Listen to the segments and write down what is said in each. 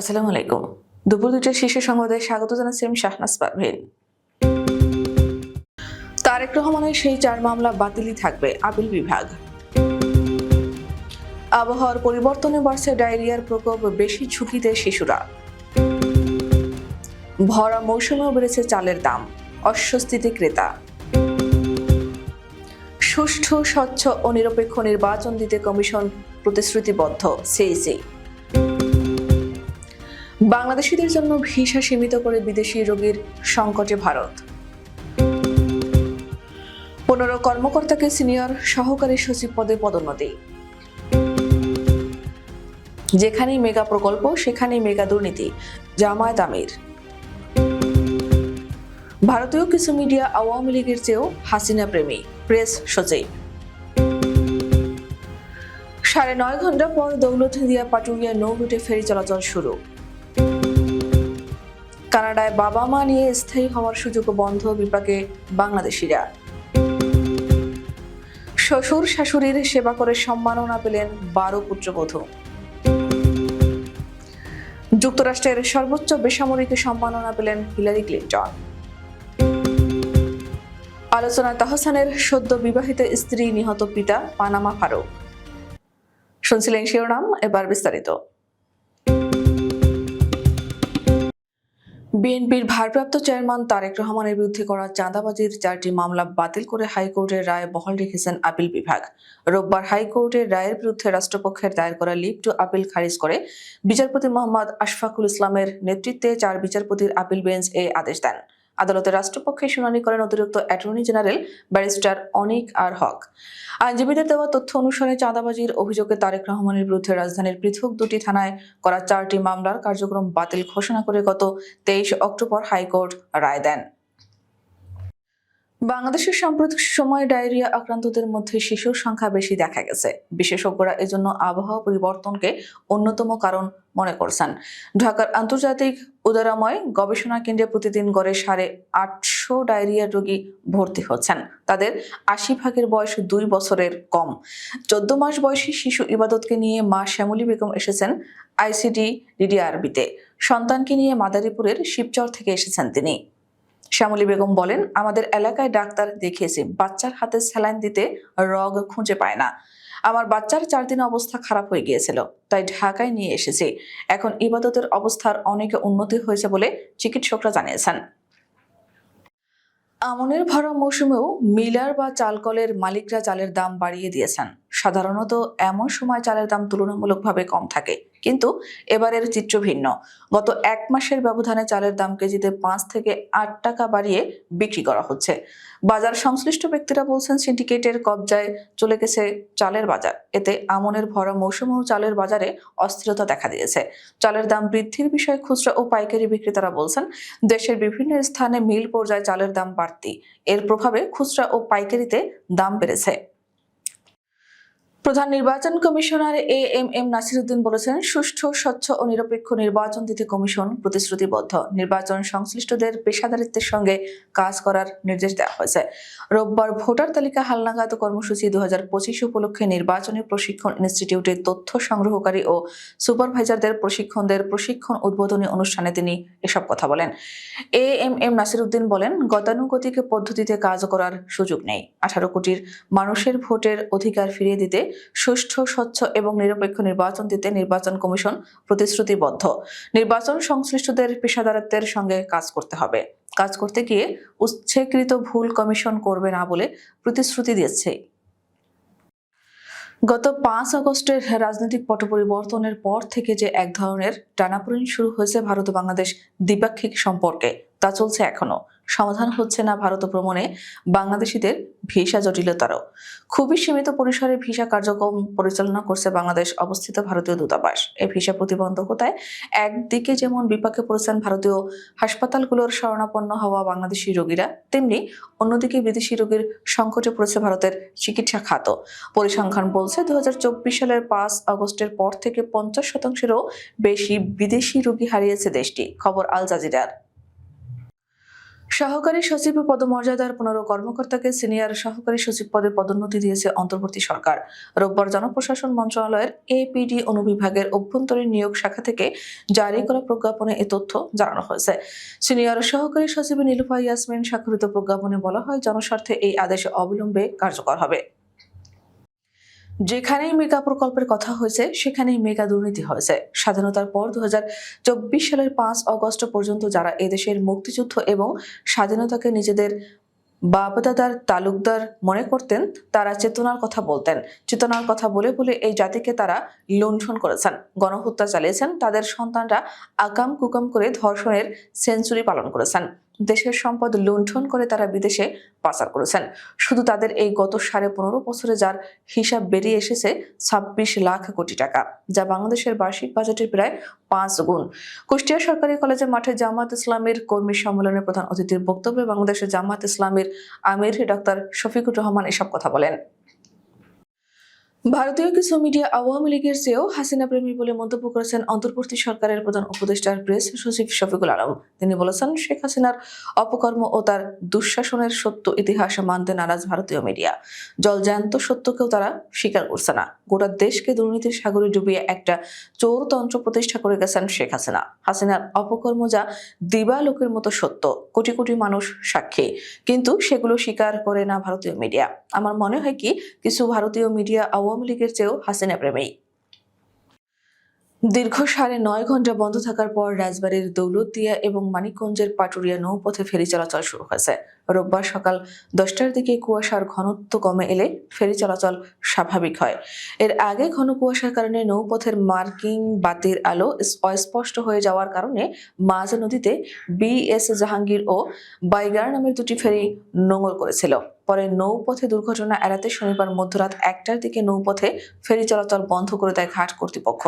আসসালামু আলাইকুম। দুপুর শীর্ষ সংবাদে স্বাগত জানাচ্ছি আমি শাহনাজ তারেক রহমানের সেই চার মামলা বাতিলই থাকবে আপিল বিভাগ। আবহাওয়ার পরিবর্তনে বাড়ছে ডায়রিয়ার প্রকোপ, বেশি ঝুঁকিতে শিশুরা। ভরা মৌসুমেও বেড়েছে চালের দাম, অস্বস্তিতে ক্রেতা। সুষ্ঠু, স্বচ্ছ ও নিরপেক্ষ নির্বাচন দিতে কমিশন প্রতিশ্রুতিবদ্ধ, সিইসি। বাংলাদেশিদের জন্য ভিসা সীমিত করে বিদেশি রোগীর সংকটে ভারত। পনেরো কর্মকর্তাকে সিনিয়র সহকারী সচিব পদে পদোন্নতি। যেখানেই মেগা প্রকল্প, সেখানেই মেগা দুর্নীতি, জামায়াত আমির। ভারতীয় কিছু মিডিয়া আওয়ামী লীগের চেয়েও হাসিনা প্রেমী, প্রেস সচিব। সাড়ে নয় ঘণ্টা পর দৌলতদিয়া পাটুরিয়া নৌ রুটে ফেরি চলাচল শুরু। কানাডায় বাবা মা নিয়ে স্থায়ী হওয়ার সুযোগ বন্ধ বিপাকে বাংলাদেশিরা। শ্বশুর শাশুড়ির সেবা করে সম্মাননা পেলেন বারো পুত্রবধূ। যুক্তরাষ্ট্রের সর্বোচ্চ বেসামরিক সম্মাননা পেলেন হিলারি ক্লিন্টন। আলোচনায় তাহসানের সদ্য বিবাহিত স্ত্রী নিহত পিতা পানামা ফারুক। শুনছিলেন শিরোনাম, এবার বিস্তারিত। বিএনপির ভারপ্রাপ্ত চেয়ারম্যান তারেক রহমানের বিরুদ্ধে করা চাঁদাবাজির চারটি মামলা বাতিল করে হাইকোর্টের রায় বহাল রেখেছেন আপিল বিভাগ। রোববার হাইকোর্টের রায়ের বিরুদ্ধে রাষ্ট্রপক্ষের দায়ের করা লিপ টু আপিল খারিজ করে বিচারপতি মোহাম্মদ আশফাকুল ইসলামের নেতৃত্বে চার বিচারপতির আপিল বেঞ্চ এই আদেশ দেন। আদালতে রাষ্ট্রপক্ষে শুনানি করেন অতিরিক্ত attorney general barrister Anik R Haque. আইনজীবীদের দেওয়া তথ্য অনুসারে চাঁদাবাজির অভিযোগে তারেক রহমানের বিরুদ্ধে রাজধানীর পৃথক দুটি থানায় করা চারটি মামলার কার্যক্রম বাতিল ঘোষণা করে গত তেইশ অক্টোবর হাইকোর্ট রায় দেন। বাংলাদেশের সাম্প্রতিক সময়ে ডায়রিয়া আক্রান্তদের মধ্যে শিশুর সংখ্যা বেশি দেখা গেছে। বিশেষজ্ঞরা এজন্য আবহাওয়া পরিবর্তনকে অন্যতম কারণ মনে করছেন। ঢাকার আন্তর্জাতিক উদারাময় গবেষণা কেন্দ্রে প্রতিদিন গড়ে সাড়ে আটশো ডায়রিয়া রোগী ভর্তি হচ্ছেন। তাদের আশি ভাগের বয়স দুই বছরের কম। চোদ্দ মাস বয়সী শিশু ইবাদতকে নিয়ে মা শ্যামলী বেগম এসেছেন আইসিডি ডিডিআরবিতে সন্তানকে নিয়ে মাদারীপুরের শিবচর থেকে এসেছেন তিনি। শ্যামলী বেগম বলেন, আমাদের এলাকায় ডাক্তার দেখিয়েছি, বাচ্চার হাতে স্যালাইন দিতে রগ খুঁজে পায় না। আমার বাচ্চার চার দিন অবস্থা খারাপ হয়ে গিয়েছিল, তাই ঢাকায় নিয়ে এসেছি। এখন ইবাদতের অবস্থার অনেক উন্নতি হয়েছে বলে চিকিৎসকরা জানিয়েছেন। আমনের ভরা মৌসুমেও মিলার বা চালকলের মালিকরা চালের দাম বাড়িয়ে দিয়েছেন। সাধারণত এমন সময় চালের দাম তুলনামূলকভাবে কম থাকে। কিন্তু এবারের চিত্র ভিন্ন। গত এক মাসের ব্যবধানে চালের দাম কেজিতে পাঁচ থেকে আট টাকা বাড়িয়ে বিক্রি করা হচ্ছে। বাজার সংশ্লিষ্ট ব্যক্তিরা বলছেন, সিন্ডিকেটের কবজায় চলে গেছে চালের বাজার। এতে আমনের ভরা মৌসুমেও চালের বাজারে অস্থিরতা দেখা দিয়েছে। চালের দাম বৃদ্ধির বিষয়ে খুচরা ও পাইকারি বিক্রেতারা বলছেন, দেশের বিভিন্ন স্থানে মিল পর্যায়ে চালের দাম বাড়তি। এর প্রভাবে খুচরা ও পাইকারিতে দাম বেড়েছে। প্রধান নির্বাচন commissioner A M M Nasiruddin বলেছেন, সুষ্ঠু, স্বচ্ছ ও নিরপেক্ষ নির্বাচন দিতে কমিশন প্রতিশ্রুতিবদ্ধ। নির্বাচন সংশ্লিষ্টদের পেশাদারিত্বের সঙ্গে কাজ করার নির্দেশ দেওয়া হয়েছে। রোববার ভোটার তালিকা হালনাগাদ কর্মসূচি দু হাজার পঁচিশ উপলক্ষে নির্বাচনী প্রশিক্ষণ ইনস্টিটিউটের তথ্য সংগ্রহকারী ও সুপারভাইজারদের প্রশিক্ষণদের প্রশিক্ষণ উদ্বোধনী অনুষ্ঠানে তিনি এসব কথা বলেন। এ এম এম নাসিরুদ্দিন বলেন, গতানুগতিক পদ্ধতিতে কাজ করার সুযোগ নেই। আঠারো কোটির মানুষের ভোটের অধিকার ফিরিয়ে দিতে সুষ্ঠু, স্বচ্ছ এবং নিরপেক্ষ নির্বাচন দিতে নির্বাচন কমিশন প্রতিশ্রুতিবদ্ধ। নির্বাচন সংশ্লিষ্টদের পেশাদারত্বের সঙ্গে কাজ করতে হবে। কাজ করতে গিয়ে উচ্ছেকৃত ভুল কমিশন করবে না বলে প্রতিশ্রুতি দিয়েছে। গত পাঁচ আগস্টের রাজনৈতিক পট পরিবর্তনের পর থেকে যে এক ধরনের টানাপোড়েন শুরু হয়েছে ভারত বাংলাদেশ দ্বিপাক্ষিক সম্পর্কে, তা চলছে এখনও। সমাধান হচ্ছে না ভারত ভ্রমণে, বাংলাদেশিদের ভিসা জটিলতারও। খুবই সীমিত পরিসরে ভিসা কার্যক্রম পরিচালনা করছে বাংলাদেশ অবস্থিত ভারতীয় দূতাবাস। এই ভিসা প্রতিবন্ধকতায় একদিকে যেমন বিপাকে পড়েছেন ভারতীয় হাসপাতালগুলোর শরণাপন্ন হওয়া বাংলাদেশি রোগীরা, তেমনি অন্যদিকে বিদেশি রোগীর সংকটে পড়েছে ভারতের চিকিৎসা খাত। পরিসংখ্যান বলছে দু হাজার চব্বিশ সালের পাঁচ আগস্টের পর থেকে পঞ্চাশ শতাংশেরও বেশি বিদেশি রোগী হারিয়েছে দেশটি। খবর আল জাজিরার। সহকারী সচিব পদমর্যাদার পনেরো কর্মকর্তাকে সিনিয়র সহকারী সচিব পদে পদোন্নতি দিয়েছে অন্তর্বর্তী সরকার। রোববার জনপ্রশাসন মন্ত্রণালয়ের এপিডি অনুবিভাগের অভ্যন্তরীণ নিয়োগ শাখা থেকে জারি করা প্রজ্ঞাপনে এ তথ্য জানানো হয়েছে। সিনিয়র সহকারী সচিব নীলুফা ইয়াসমিন স্বাক্ষরিত প্রজ্ঞাপনে বলা হয়, জনস্বার্থে এই আদেশ অবিলম্বে কার্যকর হবে। যেখানেই মেগা প্রকল্পের কথা হয়েছে, সেখানেই মেগা দুর্নীতি হয়েছে। স্বাধীনতার পর দু হাজার চব্বিশ সালের পাঁচ অগস্ট পর্যন্ত যারা এদেশের মুক্তিযুদ্ধ এবং স্বাধীনতাকে নিজেদের বাপদাদার তালুকদার মনে করতেন, তারা চেতনার কথা বলতেন। চেতনার কথা বলে বলে এই জাতিকে তারা লুণ্ঠন করেছেন। গণহত্যা চালিয়েছেন, তাদের সন্তানরা আকাম কুকাম করে ধর্ষণের সেঞ্চুরি পালন করেছেন। দেশের সম্পদ লুণ্ঠন করে তারা বিদেশে পাচার করেছেন। শুধু তাদের এই গত সাড়ে পনেরো বছরে যার হিসাব বেরিয়ে এসেছে ছাব্বিশ লাখ কোটি টাকা, যা বাংলাদেশের বার্ষিক বাজেটের প্রায় পাঁচ গুণ। কুষ্টিয়া সরকারি কলেজে মাঠে জামাত ইসলামের কর্মী সম্মেলনের প্রধান অতিথির বক্তব্যে বাংলাদেশের জামাত ইসলামের আমির ডক্টর শফিকুর রহমান এসব কথা বলেন। ভারতীয় কিছু মিডিয়া আওয়ামী লীগের চেয়েও হাসিনা প্রেমী বলে মন্তব্য করেছেন অন্তর্বর্তী সরকারের প্রধান উপদেষ্টার প্রেস সচিব শফিকুল আলম। তিনি বলেছেন, শেখ হাসিনার অপকর্ম ও তার দুঃশাসনের সত্য ইতিহাস মানতে নারাজ ভারতীয় মিডিয়া। জলজান্ত সত্যকেও তারা স্বীকার করছে না। গোটা দেশকে দুর্নীতির সাগরে ডুবিয়ে একটা চোরতন্ত্র প্রতিষ্ঠা করে গেছেন শেখ হাসিনা। হাসিনার অপকর্ম যা দিবালোকের মতো সত্য, কোটি কোটি মানুষ সাক্ষী, কিন্তু সেগুলো স্বীকার করে না ভারতীয় মিডিয়া। আমার মনে হয় কি, কিছু ভারতীয় মিডিয়া লীগের চেয়েও হাসিনা প্রেমী। দীর্ঘ সাড়ে নয় ঘণ্টা বন্ধ থাকার পর রাজবাড়ির দৌলতদিয়া এবং মানিকগঞ্জের পাটুরিয়া নৌপথে ফেরি চলাচল শুরু হয়েছে। রোববার সকাল দশটার দিকে কুয়াশার ঘনত্ব কমে এলে ফেরি চলাচল স্বাভাবিক হয়। এর আগে ঘন কুয়াশার কারণে নৌপথের মার্কিং বাতির আলো অস্পষ্ট হয়ে যাওয়ার কারণে মাঝ নদীতে বিএস জাহাঙ্গীর ও বাইগার নামের দুটি ফেরি নোঙর করেছিল। পরে নৌপথে দুর্ঘটনা এড়াতে শনিবার মধ্যরাত একটার দিকে নৌপথে ফেরি চলাচল বন্ধ করে দেয় ঘাট কর্তৃপক্ষ।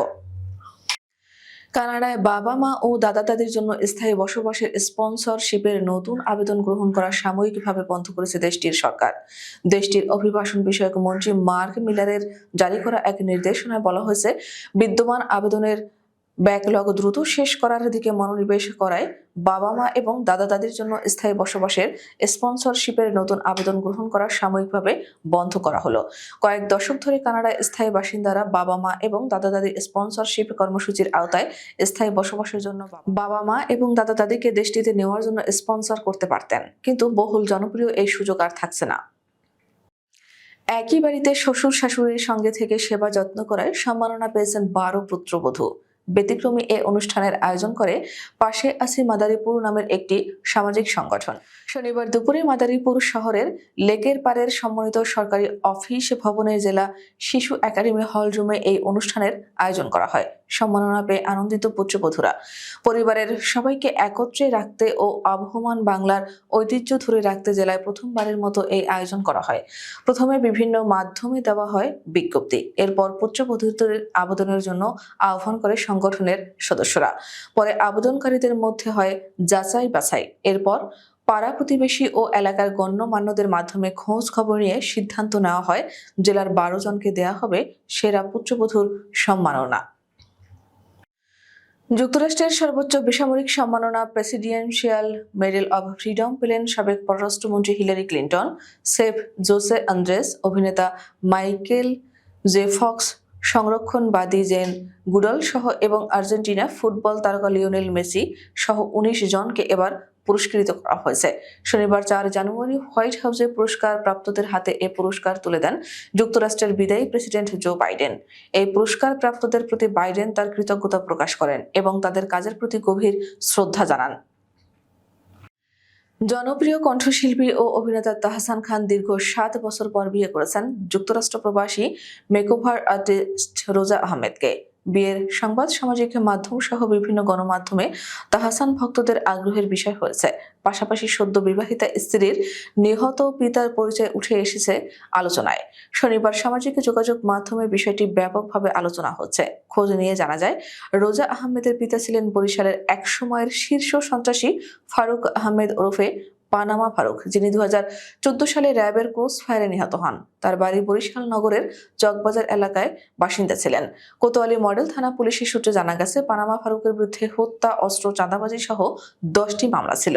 কানাডায় বাবা মা ও দাদা দাদির জন্য স্থায়ী বসবাসের স্পন্সরশিপের নতুন আবেদন গ্রহণ করা সাময়িকভাবে বন্ধ করেছে দেশটির সরকার। দেশটির অভিবাসন বিষয়ক মন্ত্রী মার্ক মিলারের জারি করা এক নির্দেশনায় বলা হয়েছে, বিদ্যমান আবেদনের ব্যাকলগ দ্রুত শেষ করার দিকে মনোনিবেশ করায় বাবা মা এবং দাদা দাদির জন্য স্থায়ী বসবাসের স্পন্সরশিপের নতুন আবেদন গ্রহণ করা সাময়িকভাবে বন্ধ করা হলো। কয়েক দশক ধরে কানাডায় স্থায়ী বাসিন্দারা বাবা মা এবং দাদা দাদির স্পন্সরশিপ কর্মসূচির আওতায় স্থায়ী বসবাসের জন্য বাবা মা এবং দাদা দাদিকে দেশটিতে নেওয়ার জন্য স্পন্সর করতে পারতেন, কিন্তু বহুল জনপ্রিয় এই সুযোগ আর থাকছে না। একই বাড়িতে শ্বশুর শাশুড়ির সঙ্গে থেকে সেবা যত্ন করায় সম্মাননা পেয়েছেন বারো পুত্রবধূ। ব্যতিক্রমী এ অনুষ্ঠানের আয়োজন করে পাশে আছে মাদারীপুর নামের একটি সামাজিক সংগঠন। শনিবার দুপুরে মাদারীপুর শহরের লেকের পাড়ের সম্মানিত সরকারি অফিস ভবনের জেলা শিশু একাডেমি হল রুমে এই অনুষ্ঠানের আয়োজন করা হয়। সম্মাননা পেয়ে আনন্দিত পুত্রবধূরা। পরিবারের সবাইকে একত্রে রাখতে ও আবহমান বাংলার ঐতিহ্য ধরে রাখতে জেলায় প্রথমবারের মতো এই আয়োজন করা হয়। প্রথমে বিভিন্ন মাধ্যমে দেওয়া হয় বিজ্ঞপ্তি। এরপর পুত্রবধূদের আবেদনের জন্য আহ্বান করে সংগঠনের সদস্যরা। পরে আবেদনকারীদের মধ্যে হয় যাচাই বাছাই এরপর পাড়া প্রতিবেশী ও এলাকার গণ্যমান্যদের মাধ্যমে খোঁজ খবর নিয়ে সিদ্ধান্ত নেওয়া হয়। জেলার বারো জনকে দেয়া হবে সেরা পুত্রবধূর সম্মাননা। যুক্তরাষ্ট্রের সর্বোচ্চ বেসামরিক সম্মাননা প্রেসিডেন্সিয়াল মেডেল অব ফ্রিডম পেলেন সাবেক পররাষ্ট্রমন্ত্রী Hillary Clinton. Chef Jose Andres, অভিনেতা মাইকেল জে ফক্স, সংরক্ষণবাদী জেন গুডল সহ এবং আর্জেন্টিনা ফুটবল তারকা লিওনেল মেসি সহ উনিশ জনকে এবার পুরস্কৃত করা হয়েছে। শনিবার চার জানুয়ারি হোয়াইট হাউসে পুরস্কার প্রাপ্তদের হাতে এ পুরস্কার তুলে দেন যুক্তরাষ্ট্রের বিদায়ী প্রেসিডেন্ট জো বাইডেন। এই পুরস্কার প্রাপ্তদের প্রতি বাইডেন তার কৃতজ্ঞতা প্রকাশ করেন এবং তাদের কাজের প্রতি গভীর শ্রদ্ধা জানান। জনপ্রিয় কণ্ঠশিল্পী ও অভিনেতা তাহসান খান দীর্ঘ সাত বছর পর বিয়ে করেছেন। যুক্তরাষ্ট্র প্রবাসী মেকওভার আর্টিস্ট রোজা আহমেদকে। বিয়ের সংবাদ সামাজিক মাধ্যম সহ বিভিন্ন গণমাধ্যমে তাহসান ভক্তদের আগ্রহের বিষয় হয়েছে। পাশাপাশি সদ্য বিবাহিতা স্ত্রীর নিহত পিতার পরিচয় উঠে এসেছে আলোচনায়। শনিবার সামাজিক যোগাযোগ মাধ্যমে বিষয়টি ব্যাপকভাবে আলোচনা হচ্ছে। খোঁজ নিয়ে জানা যায়, রোজা আহমেদের পিতা ছিলেন বরিশালের এক সময়ের শীর্ষ সন্ত্রাসী ফারুক আহমেদ ওরফে পানামা ফারুক, যিনি দু হাজার চোদ্দ সালে র্যাবের ক্রস ফায়ারে নিহত হন। তার বাড়ি বরিশাল নগরের চকবাজার এলাকায় বাসিন্দা ছিলেন। কোতোয়ালি মডেল থানা পুলিশের সূত্রে জানা গেছে, পানামা ফারুকের বিরুদ্ধে হত্যা, অস্ত্র চাঁদাবাজি সহ দশটি মামলা ছিল।